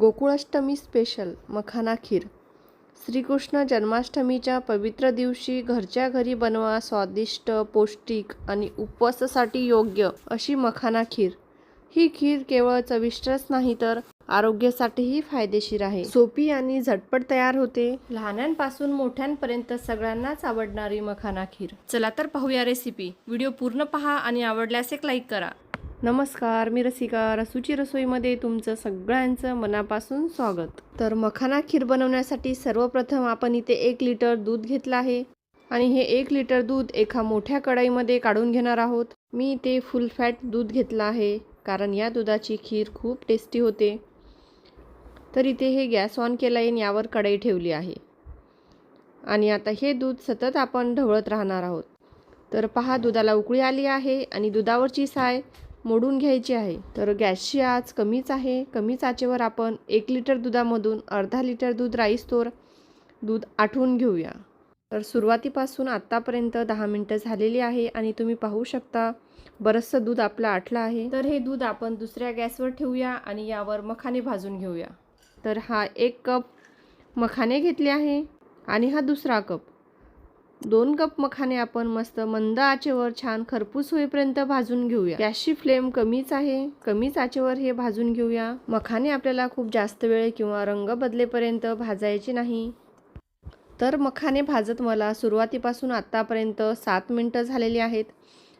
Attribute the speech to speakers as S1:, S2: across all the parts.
S1: Gokulashtami special makhana kheer. Shrikrishna जन्माष्टमीच्या पवित्र दिवशी घरच्या घरी बनवा स्वादिष्ट पौष्टिक आणि उपवासासाठी योग्य अशी मखाना खीर. ही खीर केवळ चविष्टच नाही तर आरोग्यासाठीही फायदेशीर आहे. सोपी आणि झटपट तयार होते. लहानांपासून मोठ्यांपर्यंत सगळ्यांनाच आवडणारी मखाना खीर. चला तर पाहूया रेसिपी व्हिडिओ पूर्ण पहा आणि आवडल्यास एक लाईक करा. नमस्कार मी रसिका. रसूची रसोईमध्ये तुमचं सगळ्यांचं मनापासून स्वागत. तर मखाना खीर बनवण्यासाठी सर्वप्रथम आपण इथे एक लिटर दूध घेतलं आहे आणि हे एक लिटर दूध एका मोठ्या कढईमध्ये काढून घेणार आहोत. मी इथे फुल फॅट दूध घेतलं आहे कारण या दुधाची खीर खूप टेस्टी होते. तर इथे हे गॅस ऑन केला आहे आणि यावर कढई ठेवली आहे. आणि आता हे दूध सतत आपण ढवळत राहणार आहोत. तर पहा दुधाला उकळी आली आहे आणि दुधावरची साय मोडून घ्यायची आहे. तर गॅसची आच कमीच आहे. कमीच आचेवर आपण एक लिटर दुधामधून अर्धा लिटर दूध राईस्तोर दूध आठवून घेऊया. तर सुरुवातीपासून आत्तापर्यंत दहा मिनटं झालेली आहे आणि तुम्ही पाहू शकता बरंचसं दूध आपलं आटलं आहे. तर हे दूध आपण दुसऱ्या गॅसवर ठेवूया आणि यावर मखाने भाजून घेऊया. तर हा एक कप मखाने घेतले आहे आणि हा दुसरा कप. दोन कप मखाने आपण मस्त मंद आचेवर छान खरपूस होईपर्यंत भाजून घेऊया. गॅसची फ्लेम कमीच आहे. कमीच आचेवर हे भाजून घेऊया. मखाने आपल्याला खूप जास्त वेळ किंवा रंग बदलेपर्यंत भाजायचे नाही. तर मखाने भाजत मला सुरुवातीपासून आत्तापर्यंत सात मिनटं झालेली आहेत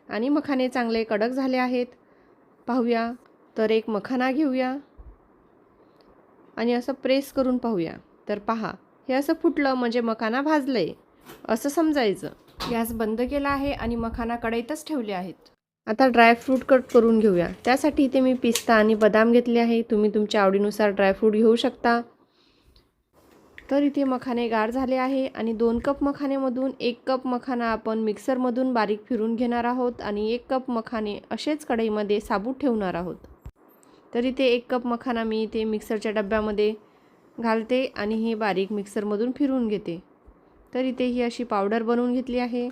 S1: आणि मखाने चांगले कडक झाले आहेत. पाहूया. तर एक मखाना घेऊया. आणि असं प्रेस करून पाहूया. तर पहा हे असं फुटलं म्हणजे मखाना भाजलं आहे असं समजायचं. गॅस बंद केला आहे आणि मखाना कढईतच ठेवले आहेत. आता ड्रायफ्रूट कट करून घेऊया. त्यासाठी इथे मी पिस्ता आणि बदाम घेतले आहे. तुम्ही तुमच्या आवडीनुसार ड्रायफ्रूट घेऊ शकता. तर इथे मखाने गार झाले आहे आणि दोन कप मखानेमधून एक कप मखाना आपण मिक्सरमधून बारीक फिरून घेणार आहोत आणि एक कप मखाने असेच कढईमध्ये साबूत ठेवणार आहोत. तर इथे एक कप मखाना मी इथे मिक्सरच्या डब्यामध्ये घालते आणि हे बारीक मिक्सरमधून फिरून घेते. तर इथे ही अशी पावडर बनवून घेतली आहे.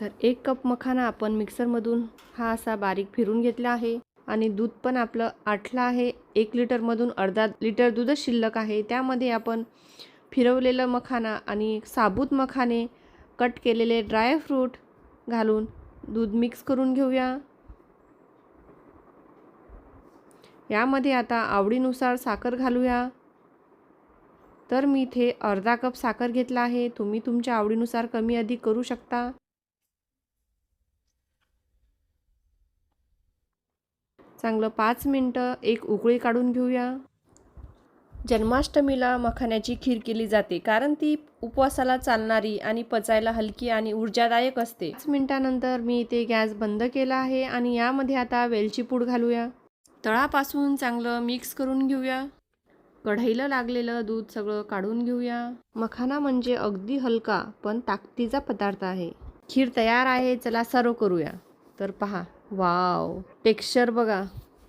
S1: तर एक कप मखाना आपण मिक्सरमधून हा असा बारीक फिरून घेतला आहे. आणि दूध पण आपलं आठलं आहे. एक लिटरमधून अर्धा लिटर दूधच शिल्लक आहे. त्यामध्ये आपण फिरवलेलं मखाना आणि साबूत मखाने कट केलेले ड्रायफ्रूट घालून दूध मिक्स करून घेऊया. यामध्ये आता आवडीनुसार साखर घालूया. तर मी इथे अर्धा कप साखर घेतला आहे. तुम्ही तुमच्या आवडीनुसार कमी अधिक करू शकता. चांगलं पाच मिनटं एक उकळी काढून घेऊया. जन्माष्टमीला मखाण्याची खीर केली जाते कारण ती उपवासाला चालणारी आणि पचायला हलकी आणि ऊर्जादायक असते. पाच मिनटानंतर मी इथे गॅस बंद केला आहे आणि यामध्ये आता वेलची पूड घालूया. तळापासून चांगलं मिक्स करून घेऊया. कढईला लागलेलं दूध सगळं काढून घेऊया. मखाना म्हणजे अगदी हलका पण ताकदीचा पदार्थ आहे. खीर तयार आहे चला सर्व करूया. तर पहा वाव टेक्स्चर बघा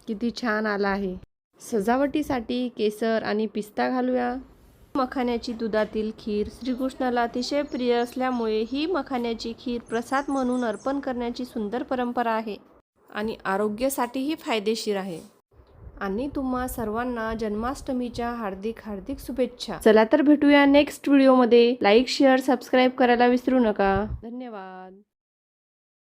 S1: किती छान आला आहे. सजावटीसाठी केसर आणि पिस्ता घालूया. मखाण्याची दुधातील खीर श्रीकृष्णाला अतिशय प्रिय असल्यामुळे ही मखाण्याची खीर प्रसाद म्हणून अर्पण करण्याची सुंदर परंपरा आहे आणि आरोग्यासाठीही फायदेशीर आहे. आणि तुम्हा सर्वांना जन्माष्टमीच्या हार्दिक हार्दिक शुभेच्छा. चला तर भेटूया नेक्स्ट व्हिडिओमध्ये लाईक शेअर सबस्क्राईब करायला विसरू नका. धन्यवाद.